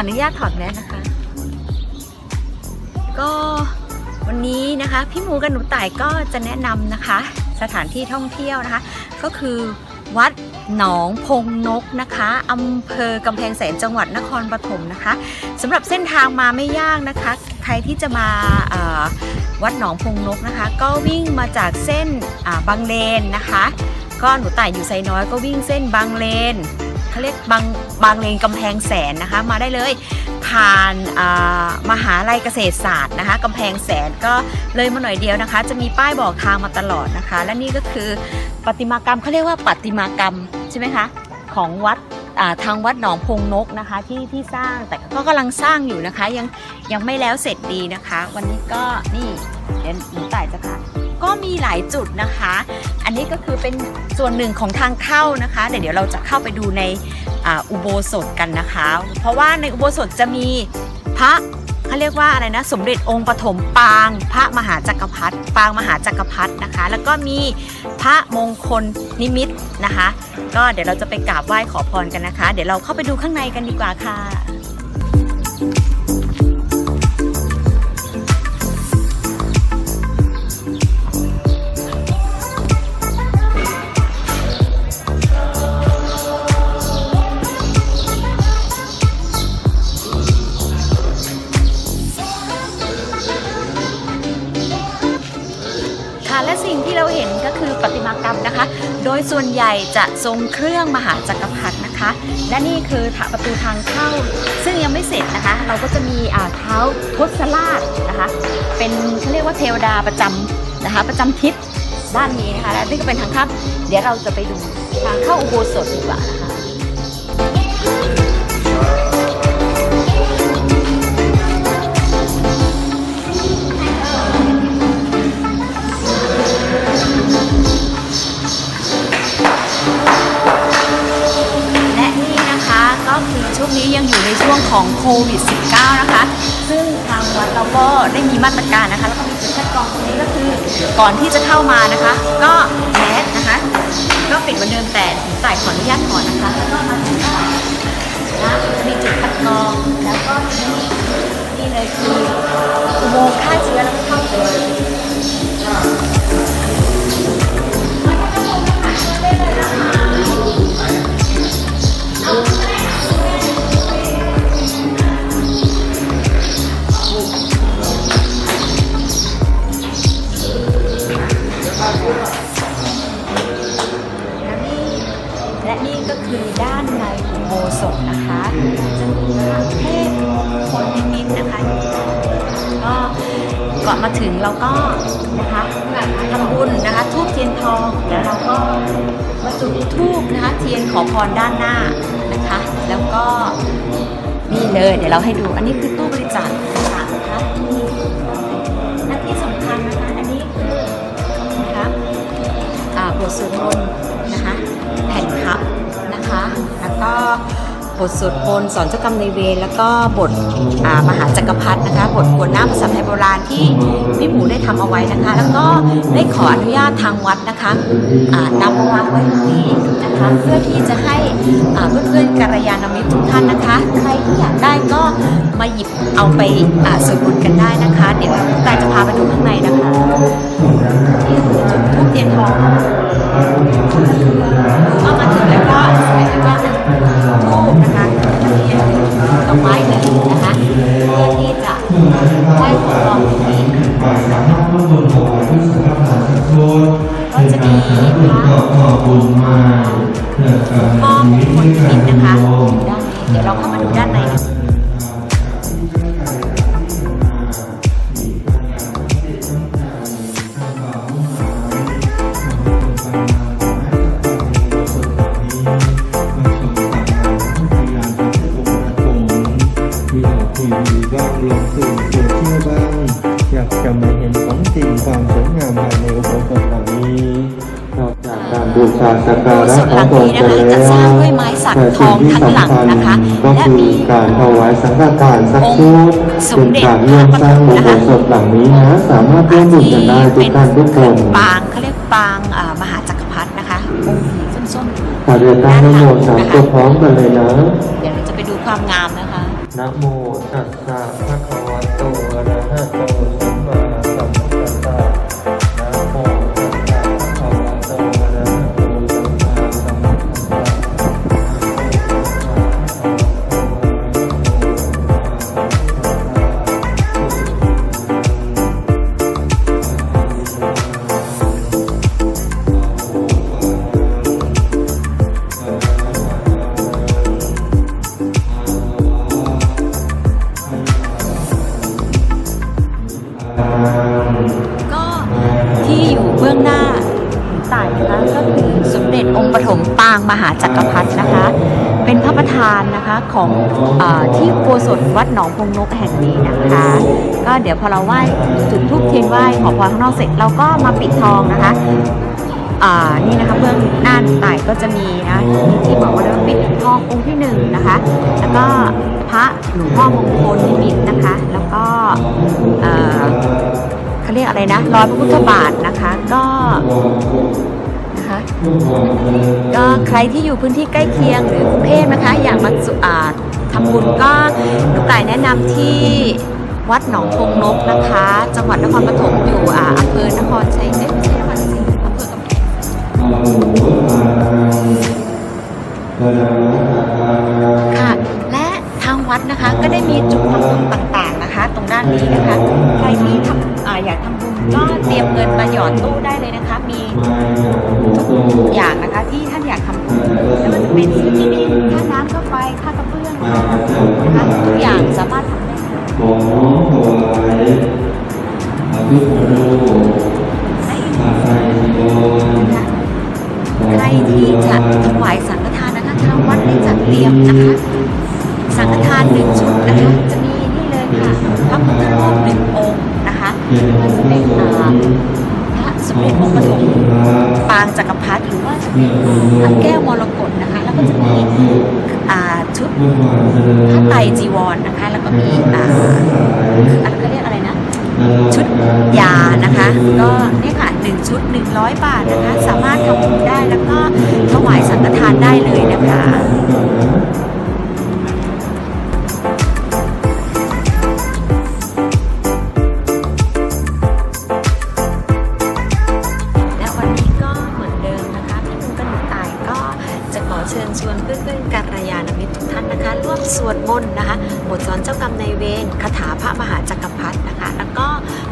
ออนุญาตถอดแมสนะคะ ก็วันนี้นะคะพี่หมูกับหนูต่ายก็จะแนะนำนะคะ สถานที่ท่องเที่ยวนะคะ ก็คือวัดหนองพงนกนะคะอำเภอกำแพงแสนจังหวัดนครปฐมนะคะสำหรับเส้นทางมาไม่ยากนะคะ ใครที่จะมาวัดหนองพงนกนะคะ ก็วิ่งมาจากเส้นบางเลนนะคะ ก็หนูต่ายอยู่ไซน้อยก็วิ่งเส้นบางเลน เขาเรียกบางบางเลนกำแพงแสนนะคะ มาได้เลยผ่านอ่ามหาลัยเกษตรศาสตร์นะคะกำแพงแสนก็เลยมาหน่อยเดียวนะคะ จะมีป้ายบอกทางมาตลอดนะคะ และนี่ก็คือประติมากรรมเขาเรียกว่าประติมากรรมใช่ไหมคะของวัดทางวัดหนองพงนกนะคะที่ที่สร้างแต่ก็กำลังสร้างอยู่นะคะ ยังยังไม่แล้วเสร็จดีนะคะ วันนี้ก็นี่เดี๋ยวหนูต่ายจะพา ก็มีหลายจุดนะคะ อันนี้ก็คือเป็นส่วนหนึ่งของทางเข้านะคะเดี๋ยวเดี๋ยวเราจะเข้าไปดูในอ,อุโบสถกันนะคะ เพราะว่าในอุโบสถจะมีพระเขาเรียกว่าอะไรนะสมเด็จองค์ปฐมปาง พระมหาจักรพรรดิปางมหาจักรพรรดินะคะ แล้วก็มีพระมงคลนิมิตนะคะ ก็เดี๋ยวเราจะไปกราบไหว้ขอพรกันนะคะ เดี๋ยวเราเข้าไปดูข้างในกันดีกว่าค่ะ ส่วนใหญ่จะทรงเครื่องมหาจักรพรรดินะคะ และนี่คือถาประตูทางเข้า ซึ่งยังไม่เสร็จนะคะ เราก็จะมีอาเท้าทศราชนะคะ เป็นเขาเรียกว่าเทวดาประจำนะคะ ประจำทิศด้านนี้นะคะ และนี่ก็เป็นทางเข้าเดี๋ยวเราจะไปดูทางเข้าอุโบสถดีกว่านะคะ โควิด -19 นะคะ ซึ่งทางวัดเราก็ได้มีมาตรการนะคะ แล้วก็มีจุดคัดกรองตรงนี้ก็คือก่อนที่จะเข้ามานะคะ ก็แมสนะคะ ก็ปิดเหมือนเดิมแต่ใส่ขออนุญาตก่อนนะคะ แล้วก็มาถึงก็นะมีจุดคัดกรองแล้วก็นี่นี่เลยคืออุโมงค์ฆ่าเช และนี่และนี่ก็คือด้านในอุโบสถนะคะจะมีพระเทพคนนิมิตนะคะ ก็ก่อนมาถึงเราก็นะคะทำบุญนะคะทูบเทียนทองแล้วเราก็มาจุดทูบนะคะเทียนขอพรด้านหน้านะคะ แล้วก็นี่เลยเดี๋ยวเราให้ดูอันนี้คือตู้บริจาคต่างนะคะนี่และ บทสวดมนต์นะคะแผ่นพับนะคะ แล้วก็บทสวดมนต์สอนเจ้ากรรมในเวรแล้วก็บทอ่ามหาจักรพรรดินะคะบทกวนน้ำภาษาไทยโบราณที่พี่หมูได้ทำเอาไว้นะคะ แล้วก็ได้ขออนุญาตทางวัดนะคะนำมาวางไว้ตรงนี้นะคะ เพื่อที่จะให้อ่าเพื่อนกัลยาณมิตรทุกท่านนะคะ ใครที่อยากได้ก็มาหยิบเอาไปสวดมนต์กันได้นะคะ เดี๋ยวแต่จะพาไปดูข้างในนะคะนี่จุดทูบเทียนทอง ก็มาถึงแล้วก็จะเป็นว่าค้งนะคะจะอไม้หนึ่งนะคะที่จะไหว้ขอพรที่นี่ก็จะมีผ้าบุญมาหม้อผลกินนะคะ เดี๋ยวเราเข้ามาดูด้านใน บูชาสักการะส่วนหลังนี้นะคะจะสร้างด้วยไม้สักทองทั้งหลังนะคะก็และคืมีอการถวายสังฆทานสักชุดสเป็มนเด็จการร่วมสร้างอุโบสถหลังนี้นะสามารถร่วมบุญกันได้ทุกท่านทุกคนปางเขาเรียกปางอ่ามหาจักรพรรดินะคะองค์สีส้มๆขอเรียนตั้งนโมสามตัวพร้อมกันเลยนะเดี๋ยวเราจะไปดูความงามนะคะนะโมตัสสะภะคะวะโตอะระหะโต บื้องหน้าต่ายนะคะก็คือสมเด็จองค์ปฐมปางมหาจักรพรรดินะคะ เป็นพระประธานนะคะของอที่โบสถวัดหนองพงนกแห่งนี้นะคะ ก็เดี๋ยวพอเราไหว้จุดธูปเทียนไหว้ขอพรข้างนอกเสร็จเราก็มาปิดทองนะคะนี่นะคะเบื้องหน้าต่ายก็จะมีนะที่บอกว่าเราปิดทององค์ที่หนึ่งนะคะ แล้วก็พระหลวงพ่อมงคลนิมิตนะคะ แล้วก็ เขาเรียกอะไรนะรอยพระพุทธบาทนะคะ ก็นะคะก็ใครที่อยู่พื้นที่ใกล้เคียงหรือกรุงเทพนะคะ อยากมาสุอาทำบุญก็ลูกไก่แนะนำที่วัดหนองพงนกนะคะ จังหวัดนครปฐมอยู่อำเภอนครชัยเอ้ยไม่ใช่นครศรีอำเภอกำแพง อดตู้ได้เลยนะคะ มีทุกอย่างนะคะที่ท่านอยากทำบุญไม่ว่าจะเป็นซื้อที่ดินค่าน้ำค่าไฟค่ากระเบื้องนะคะทุกอย่างสามารถทำได้เลยขอถวายพระพุทธรูอีกพระไตรจีวรนใครที่จะถวายสังฆทานนะคะทางวัดได้จัดเตรียมนะคะ สังฆทานหนึ่งชุดนะคะจะมีนี่เลยค่ะพระพุทธรูปหนึ่งองค์นะคะ สมเด็จองค์ปฐมปางจักรพรรดิหรือว่าจะเป็นพระแก้วมรกตนะคะ แล้วก็จะมีชุดพระไตรจีวรนะคะ แล้วก็มีอ่าอะไรเขาเรียกอะไรนะ ชุดยานะคะ ก็เนี่ยค่ะหนึ่งชุด100บาทนะคะ สามารถทำบุญได้แล้วก็ถวายสังฆทานได้เลยนะคะ มนต์นะคะบทสอนเจ้ากรรมนายเวรคาถาพระมหาจักรพรรดินะคะ แล้วก็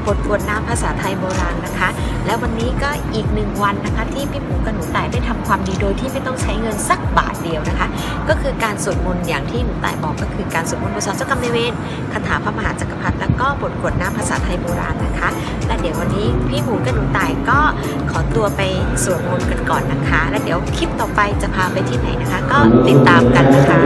บทกวดน้ำภาษาไทยโบราณนะคะ และวันนี้ก็อีกหนึ่งวันนะคะ ที่พี่หมูกับหนูตายได้ทำความดีโดยที่ไม่ต้องใช้เงินสักบาทเดียวนะคะ ก็คือการสวดมนต์อย่างที่หนูตายบอกก็คือการสวดมนต์บทสอนเจ้ากรรมนายเวรคาถาพระมหาจักรพรรดิแล้วก็บทกวดน้ำภาษาไทยโบราณนะคะ และเดี๋ยววันนี้พี่หมูกับหนูตายก็ขอตัวไปสวดมนต์กันก่อนนะคะ แล้วเดี๋ยวคลิปต่อไปจะพาไปที่ไหนนะคะ ก็ติดตามกันนะคะ